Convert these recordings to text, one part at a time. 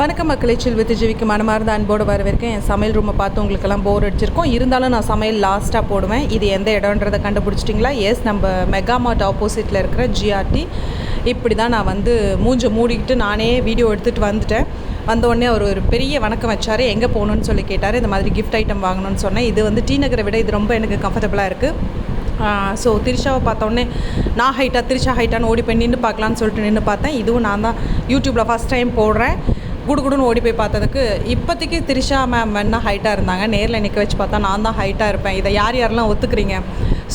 வணக்கம் மக்களை செல்வத்து ஜீவிக்கு மனமார்ந்த அன்போடு வரவேற்கேன். என் சமையல் ரூமை பார்த்து உங்களுக்கெல்லாம் போர் அடிச்சிருக்கோம். இருந்தாலும் நான் சமையல் லாஸ்ட்டாக போடுவேன். இது எந்த இடம்ன்றதை கண்டுபிடிச்சிட்டிங்களா? எஸ் நம்ம மெகாமார்ட் ஆப்போசிட்டில் இருக்கிற ஜிஆர்டி இப்படி தான் நான் வந்து மூஞ்சை மூடிக்கிட்டு நானே வீடியோ எடுத்துகிட்டு வந்துட்டேன். வந்தோடனே அவர் ஒரு பெரிய வணக்கம் வச்சார். எங்கே போகணுன்னு சொல்லி கேட்டார். இந்த மாதிரி கிஃப்ட் ஐட்டம் வாங்கணும்னு சொன்னேன். இது வந்து டி நகரை விட இது ரொம்ப எனக்கு கம்ஃபர்டபுளாக இருக்குது ஸோ திரிஷாவை பார்த்தோன்னே நான் ஹைட்டாக திரிஷா ஹைட்டான்னு ஓடி போய் நின்று பார்க்கலான்னு சொல்லிட்டு நின்று பார்த்தேன். இதுவும் நான் தான் யூடியூப்பில் ஃபஸ்ட் டைம் போடுறேன். குடுகுடுன்னு ஓடி போய் பார்த்ததுக்கு இப்போதைக்கு திரிஷா மேம் வேணா ஹைட்டாக இருந்தாங்க? நேரில் நிற்க வச்சு பார்த்தா நான் தான் ஹைட்டாக இருப்பேன். இதை யார் யாரெல்லாம் ஒத்துக்கிறீங்க?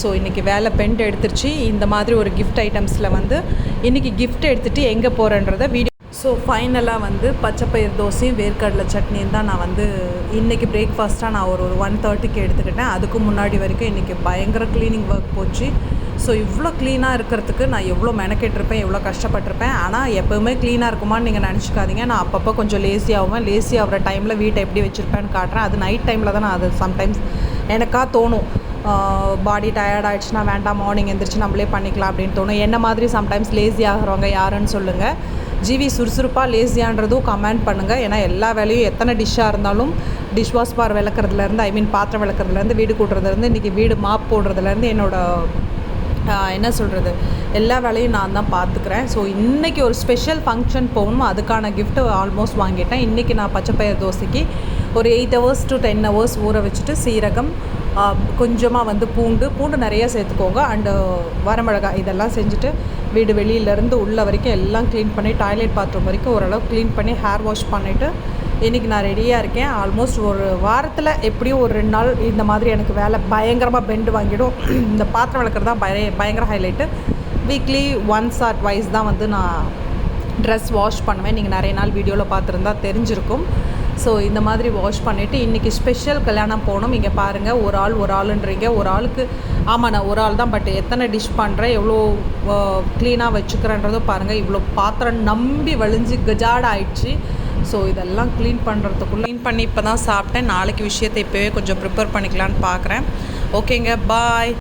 ஸோ இன்றைக்கி வேலை பெண்ட் எடுத்துருச்சு. இந்த மாதிரி ஒரு கிஃப்ட் ஐட்டம்ஸில் வந்து இன்றைக்கி கிஃப்ட் எடுத்துகிட்டு எங்கே போகிறேன்றதை வீடியோ ஸோ ஃபைனலாக வந்து பச்சைப்பயிர் தோசையும் வேர்க்கடலை சட்னியும் தான் நான் வந்து இன்றைக்கி பிரேக்ஃபாஸ்ட்டாக நான் ஒரு ஒரு ஒன் தேர்ட்டிக்கு எடுத்துக்கிட்டேன். அதுக்கு முன்னாடி வரைக்கும் இன்றைக்கி பயங்கர க்ளீனிங் ஒர்க் போச்சு. ஸோ இவ்வளோ க்ளீனாக இருக்கிறதுக்கு நான் எவ்வளோ மெனக்கெட்டிருப்பேன் எவ்வளோ கஷ்டப்பட்டிருப்பேன். ஆனால் எப்போவுமே க்ளீனாக இருக்குமான்னு நீங்கள் நினச்சிக்காதீங்க. நான் அப்பப்போ கொஞ்சம் லேசியாகவும் லேசி ஆகிற டைமில் வீட்டை எப்படி வச்சுருப்பேன்னு காட்டுறேன். அது நைட் டைமில் தான் நான் அது சம்டைம்ஸ் எனக்காக தோணும். பாடி டயர்ட் ஆகிடுச்சுன்னா வேண்டாம் மார்னிங் எந்திரிச்சு நம்மளே பண்ணிக்கலாம் அப்படின்னு தோணும். என்ன மாதிரி சம்டைம்ஸ் லேசி ஆகிறவங்க யாருன்னு சொல்லுங்கள் ஜிவி சுறுசுறுப்பாக லேசியான்றதும் கமெண்ட் பண்ணுங்கள் ஏன்னா எல்லா வேலையும் எத்தனை டிஷ்ஷாக இருந்தாலும் டிஷ் வாஷ் பார் விளக்குறதுலேருந்து ஐ மீன் பாத்திரம் விளக்குறதுலேருந்து வீடு கூட்டுறதுலேருந்து இன்றைக்கி வீடு மாப் போடுறதுலேருந்து என்னோடய என்ன சொல்கிறது எல்லா வேலையும் நான் தான் பார்த்துக்கிறேன் ஸோ இன்றைக்கி ஒரு ஸ்பெஷல் ஃபங்க்ஷன் போகணும். அதுக்கான கிஃப்ட்டு ஆல்மோஸ்ட் வாங்கிட்டேன். இன்றைக்கி நான் பச்சைப்பயிர் தோசைக்கு ஒரு eight hours to ten hours ஊற வச்சுட்டு சீரகம் கொஞ்சமாக வந்து பூண்டு பூண்டு நிறைய சேர்த்துக்கோங்க. அண்டு வரமிளகாய் இதெல்லாம் செஞ்சுட்டு வீடு வெளியிலேருந்து உள்ள வரைக்கும் எல்லாம் க்ளீன் பண்ணி டாய்லெட் பாத்ரூம் வரைக்கும் ஓரளவு க்ளீன் பண்ணி ஹேர் வாஷ் பண்ணிவிட்டு இன்றைக்கி நான் ரெடியாக இருக்கேன். ஆல்மோஸ்ட் ஒரு வாரத்தில் எப்படியும் ஒரு ரெண்டு நாள் இந்த மாதிரி எனக்கு வேலை பயங்கரமாக பெண்டு வாங்கிடும். இந்த பாத்திரம் விளக்குறது தான் பய பயங்கர highlight weekly once or twice தான் வந்து நான் ட்ரெஸ் வாஷ் பண்ணுவேன். நீங்கள் நிறைய நாள் வீடியோவில் பார்த்துருந்தா தெரிஞ்சிருக்கும். ஸோ இந்த மாதிரி வாஷ் பண்ணிவிட்டு இன்றைக்கி ஸ்பெஷல் கல்யாணம் போகணும். இங்கே பாருங்கள் ஒரு ஆள் ஒரு ஆளுன்றீங்க. ஒரு ஆளுக்கு ஆமாம் நான் ஒரு ஆள் தான் பட் எத்தனை டிஷ் பண்ணுறேன் எவ்வளோ க்ளீனாக வச்சுக்கிறேன்றதும் பாருங்கள் இவ்வளோ பாத்திரம் நம்பி வழிஞ்சு கஜாட் ஆயிடுச்சு ஸோ இதெல்லாம் க்ளீன் பண்ணுறதுக்குள்ளே க்ளீன் பண்ணி இப்போ தான் சாப்பிட்டேன். நாளைக்கு விஷயத்தை இப்போவே கொஞ்சம் ப்ரிப்பேர் பண்ணிக்கலான்னு பார்க்குறேன் ஓகேங்க பாய்